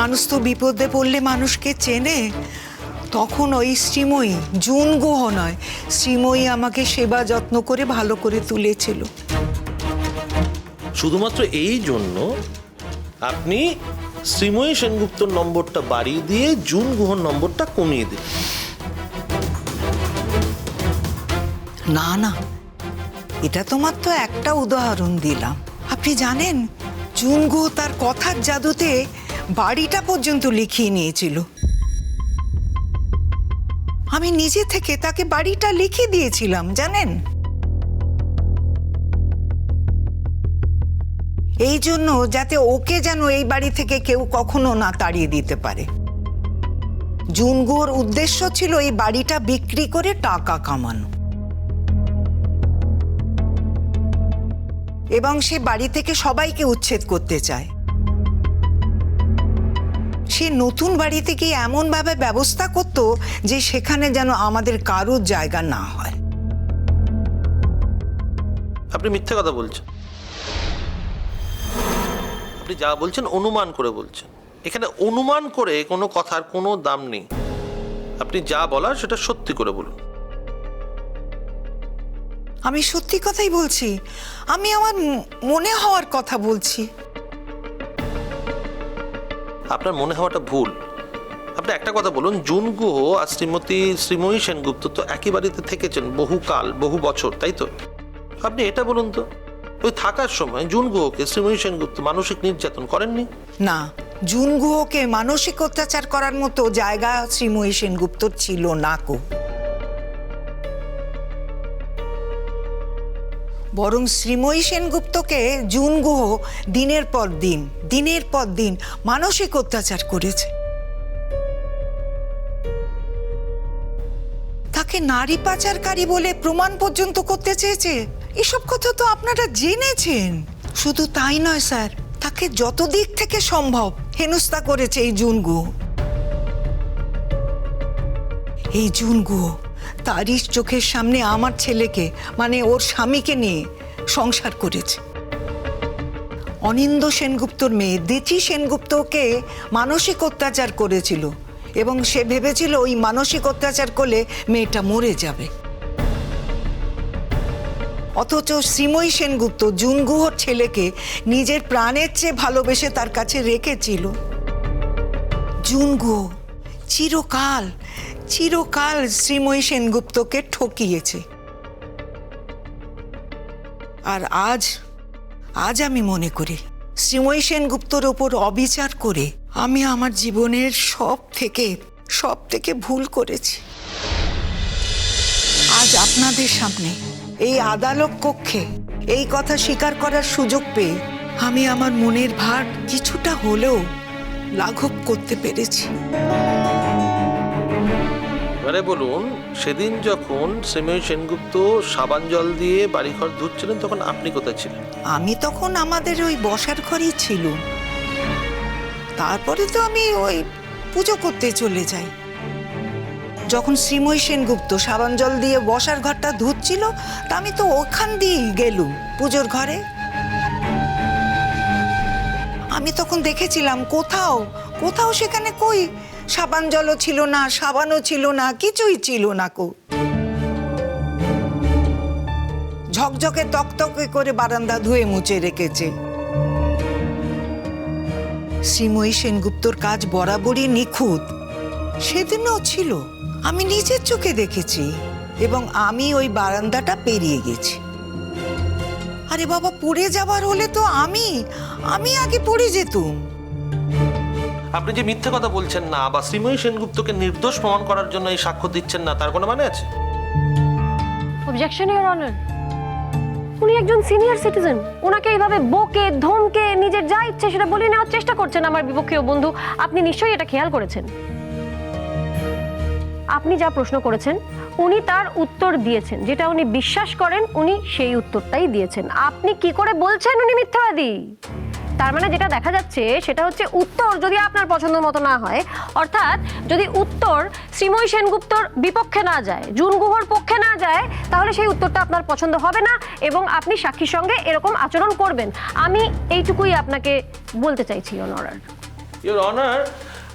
মানুষ তো বিপদে পড়লে মানুষকে চেনে। তখন ওই শ্রীময়ী জুন গুহ নয় শ্রীময়ী আমাকে সেবা যত্ন করে ভালো করে তুলেছিল। শুধুমাত্র এই জন্য আপনি শ্রীময়ী সেনগুপ্তর নম্বরটা বাড়িয়ে দিয়ে জুন গুহর নম্বরটা কমিয়ে দিন। না না এটা তোমার তো একটা উদাহরণ দিলাম। আপনি জানেন জুন গুহ তার কথার জাদুতে বাড়িটা পর্যন্ত লিখিয়ে নিয়েছিল। আমি নিজে থেকে তাকে বাড়িটা লিখে দিয়েছিলাম, জানেন? এই জন্য যাতে ওকে যেন এই বাড়ি থেকে কেউ কখনো না তাড়িয়ে দিতে পারে। জুনগুর উদ্দেশ্য ছিল এই বাড়িটা বিক্রি করে টাকা কামানো। এবং সে বাড়ি থেকে সবাইকে উচ্ছেদ করতে চায়। সে নতুন বাড়িতে থেকে এমনভাবে ব্যবস্থা করত যে সেখানে যেন আমাদের কারোর জায়গা না হয়। আপনি মিথ্যে কথা বলছেন। আপনি যা বলছেন অনুমান করে বলছেন। এখানে অনুমান করে কোনো কথার কোনো দাম নেই। আপনি যা বলার সেটা সত্যি করে বলুন। আমি সত্যি কথাই বলছি। আমি আমার মনে হওয়ার কথা বলছি। আপনার মনে হওয়াটা ভুল। আপনি একটা কথা বলুন, জুন গুহ আর শ্রীমতী, শ্রীময়ী সেনগুপ্ত তো একই বাড়িতে থেকেছেন বহুকাল, বহু বছর, তাই তো? আপনি এটা বলুন তো, ওই থাকার সময় জুন গুহকে শ্রীময়ী সেনগুপ্ত মানসিক নির্যাতন করেননি? না, জুন গুহকে মানসিক অত্যাচার করার মতো জায়গা শ্রীময়ী সেনগুপ্তর ছিল না কো বরং শ্রীময়ী সেনগুপ্তকে জুন গুহ দিনের পর দিন, দিনের পর দিন মানসিক অত্যাচার করেছে। তাকে নারী পাচারকারী বলে প্রমাণ পর্যন্ত করতে চেয়েছে? এসব কথা তো আপনারা জেনেছেন। শুধু তাই নয়, স্যার, তাকে যত দিক থেকে সম্ভব হেনস্থা করেছে এই জুন গুহ। এই জুন গুহ তারই চোখের সামনে আমার ছেলেকে মানে ওর স্বামীকে নিয়ে সংসার করেছে। অনিন্দ সেনগুপ্তর মেয়ে দিচি সেনগুপ্তকে মানসিক অত্যাচার করেছিল এবং সে ভেবেছিল ওই মানসিক অত্যাচার করলে মেয়েটা মরে যাবে। অথচ শ্রীময়ী সেনগুপ্ত জুনগুহর ছেলেকে নিজের প্রাণের চেয়ে ভালোবেসে তার কাছে রেখেছিল। জুনগুহ চিরকাল চিরকাল শ্রীময়ী সেনগুপ্তকে ঠকিয়েছে। আর আজ আজ আমি মনে করি, শ্রীময়ী সেনগুপ্তর ওপর অবিচার করে আমি আমার জীবনের সব থেকে সব থেকে ভুল করেছি। আজ আপনাদের সামনে এই আদালত কক্ষে এই কথা স্বীকার করার সুযোগ পেয়ে আমি আমার মনের ভার কিছুটা হলেও লাঘব করতে পেরেছি। এবারে বলুন, সেদিন যখন শ্রীময়ী সেনগুপ্ত সাবান জল দিয়ে বাড়িঘর ধুচ্ছিলেন, তখন আপনি কোথায় ছিলেন? আমি তখন আমাদের ওই বসার ঘরেই ছিল তারপরে তো আমি ওই পুজো করতে চলে যাই। যখন শ্রীময়ী সেনগুপ্ত সাবান জল দিয়ে বসার ঘরটা ধুচ্ছিল, তা আমি তো ওখান দিয়েই গেলুম পুজোর ঘরে। আমি তখন দেখেছিলাম, কোথাও কোথাও সেখানে কই সাবান জলও ছিল না, সাবানও ছিল না, কিছুই ছিল না কো। ঝকঝকে তকতকে করে বারান্দা ধুয়ে মুছে রেখেছে। শ্রীময়ী সেনগুপ্তর কাজ বরাবরই নিখুঁত। সেদিনও ছিল, আমি নিজের চোখে দেখেছি এবং আমি ওই বারান্দাটা পেরিয়ে গেছি। আরে বাবা, পড়ে যাবার হলে তো আমি আমি আগে পড়ে যেতুম। আপনি যে মিথ্যে কথা বলছেন না বা শ্রীময়ী সেনগুপ্তকে নির্দোষ প্রমাণ করার জন্য এই সাক্ষ্য দিচ্ছেন না, তার কোনো মানে আছে? অবজেকশন ইওর অনার উনি একজন সিনিয়র সিটিজেন ওনাকে এইভাবে বকে, ধমকে, নিজের যা ইচ্ছে সেটা বলে নেওয়ার চেষ্টা করছেন আমার বিপক্ষীয় বন্ধু। আপনি নিশ্চয়ই এটা খেয়াল করেছেন। আপনি যা প্রশ্ন করেছেন, উনি তার উত্তর দিয়েছেন। যেটা উনি বিশ্বাস করেন, উনি সেই উত্তরটাই দিয়েছেন। আপনি কি করে বলছেন উনি মিথ্যাবাদী? তার মানে যেটা দেখা যাচ্ছে, সেটা হচ্ছে উত্তর যদি আপনার পছন্দ মতো না হয়, অর্থাৎ যদি উত্তর শ্রীময়ী সেনগুপ্তর বিপক্ষে না যায়, জুন গুহর পক্ষে না যায়, তাহলে সেই উত্তরটা আপনার পছন্দ হবে না এবং আপনি সাক্ষীর সঙ্গে এরকম আচরণ করবেন। আমি এইটুকুই আপনাকে বলতে চাইছি অনরার ইওর অনার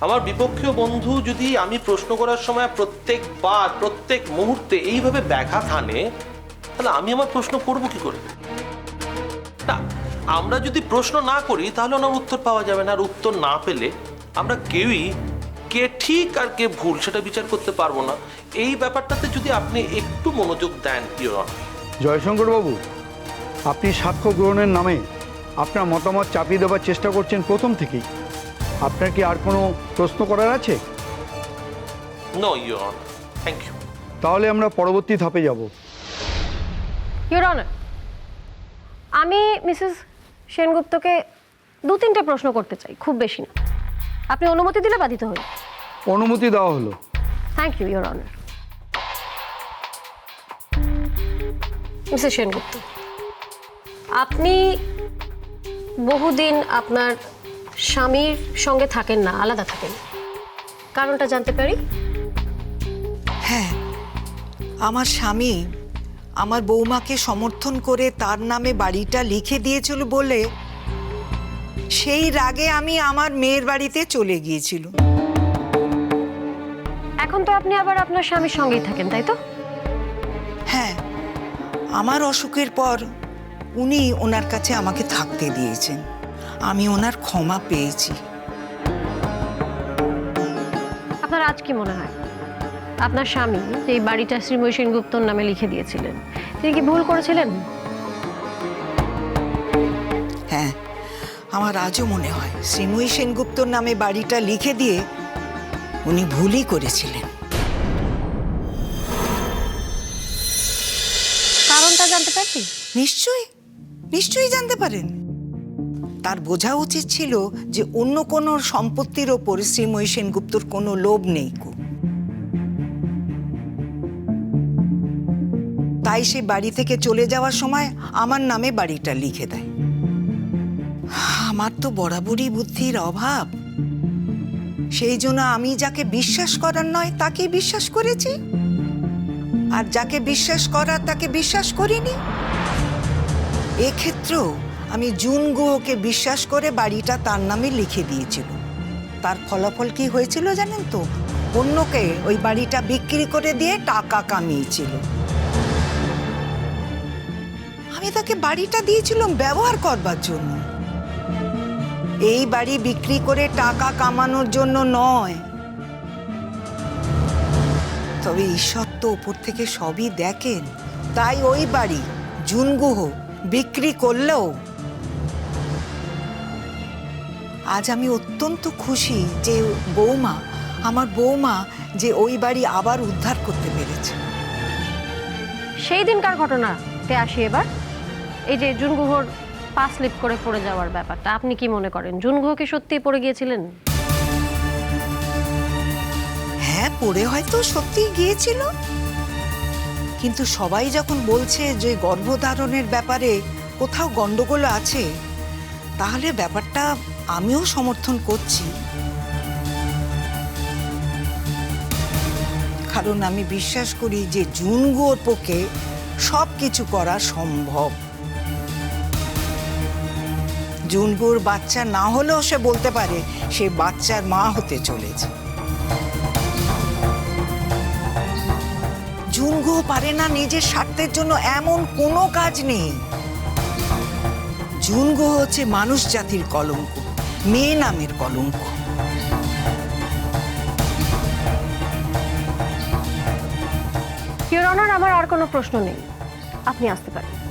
আমার বিপক্ষীয় বন্ধু যদি আমি প্রশ্ন করার সময় প্রত্যেকবার, প্রত্যেক মুহূর্তে এইভাবে ব্যাঘাত আনে, তাহলে আমি আমার প্রশ্ন করব কি করে? না আমরা যদি প্রশ্ন না করি তাহলে ওনার উত্তর পাওয়া যাবে না। আর উত্তর না পেলে আমরা কেউই কে ঠিক আর কে ভুল সেটা বিচার করতে পারব না। এই ব্যাপারটাতে যদি আপনি একটু মনোযোগ দেন ইওর অনার। জয়শঙ্করবাবু আপনি সাক্ষ্য গ্রহণের নামে আপনার মতামত চাপিয়ে দেওয়ার চেষ্টা করছেন প্রথম থেকেই। আপনার কি আর কোনো প্রশ্ন করার আছে? নো থ্যাংক ইউ তাহলে আমরা পরবর্তী ধাপে যাব। ইউর আমি মিসেস সেনগুপ্তকে দু তিনটে প্রশ্ন করতে চাই খুব বেশি না। আপনি অনুমতি দিলে বাধিত হই। অনুমতি দেওয়া হলো। Thank you your honour Mrs Sengupta আপনি বহুদিন আপনার স্বামীর সঙ্গে থাকেন না আলাদা থাকেন। কারণটা জানতে পারি? হ্যাঁ আমার স্বামী আমার বৌমাকে সমর্থন করে তার নামে বাড়িটা লিখে দিয়েছিল বলে সেই রাগে আমি আমার মেয়ের বাড়িতে চলে গিয়েছিল। এখন তো আপনি আবার আপনার স্বামীর সঙ্গেই থাকেন তাই তো? হ্যাঁ আমার অসুখের পর উনি ওনার কাছে আমাকে থাকতে দিয়েছেন। আমি ওনার ক্ষমা পেয়েছি। আপনার আজ কি মনে হয়? আপনার স্বামী যে এই বাড়িটা শ্রীময়ী সেনগুপ্তর নামে লিখে দিয়েছিলেন। তিনি কি ভুল করেছিলেন? হ্যাঁ আমার আজও মনে হয় শ্রীময়ী সেনগুপ্তর নামে বাড়িটা লিখে দিয়ে উনি ভুলই করেছিলেন। কারণটা জানতে পারি নিশ্চয়ই নিশ্চয়ই জানতে পারেন। তার বোঝা উচিত ছিল যে অন্য কোনো সম্পত্তির ওপর শ্রীময়ী সেনগুপ্তর কোনো লোভ নেই কো। তাই সে বাড়ি থেকে চলে যাওয়ার সময় আমার নামে বাড়িটা লিখে দেয়। আমার তো বরাবরই বুদ্ধির অভাব। সেই জন্য আমি যাকে বিশ্বাস করার নয় তাকেই বিশ্বাস করেছি। আর যাকে বিশ্বাস করার, তাকে বিশ্বাস করিনি। এক্ষেত্রেও আমি জুন গুহকে বিশ্বাস করে বাড়িটা তার নামে লিখে দিয়েছিল। তার ফলাফল কি হয়েছিল জানেন তো? অন্যকে ওই বাড়িটা বিক্রি করে দিয়ে টাকা কামিয়েছিল। আমি তাকে বাড়িটা দিয়েছিলাম ব্যবহার করবার জন্য। এই বাড়ি বিক্রি করে টাকা কামানোর জন্য নয়। তবে ঈশ্বর তো উপর থেকে সবই দেখেন। তাই ওই বাড়ি, জুনগুহ, বিক্রি করলেও আজ আমি অত্যন্ত খুশি যে বৌমা, আমার বৌমা যে ওই বাড়ি আবার উদ্ধার করতে পেরেছে। সেই দিনকার ঘটনাতে আসি এবার। এই যে জুনগুহর পা স্লিপ করে পড়ে যাওয়ার ব্যাপারটা, আপনি কি মনে করেন? জুনগুহ কি সত্যিই পড়ে গিয়েছিলেন? হ্যাঁ পড়ে হয়তো সত্যিই গিয়েছিল। কিন্তু সবাই যখন বলছে যে গর্ভধারণের ব্যাপারে কোথাও গন্ডগোল আছে, তাহলে ব্যাপারটা আমিও সমর্থন করছি। কারণ আমি বিশ্বাস করি যে জুন জুনগুয়োর পক্ষে সব কিছু করা সম্ভব। জুনগুর বাচ্চা না হলেও সে বলতে পারে সে বাচ্চার মা হতে চলেছে। জুনগু পারে না নিজের স্বার্থের জন্য এমন কোনো কাজ নেই। জুনগু হচ্ছে মানুষ জাতির কলঙ্ক, মেয়ে নামের কলঙ্ক। আমার আর কোনো প্রশ্ন নেই। আপনি আসতে পারেন।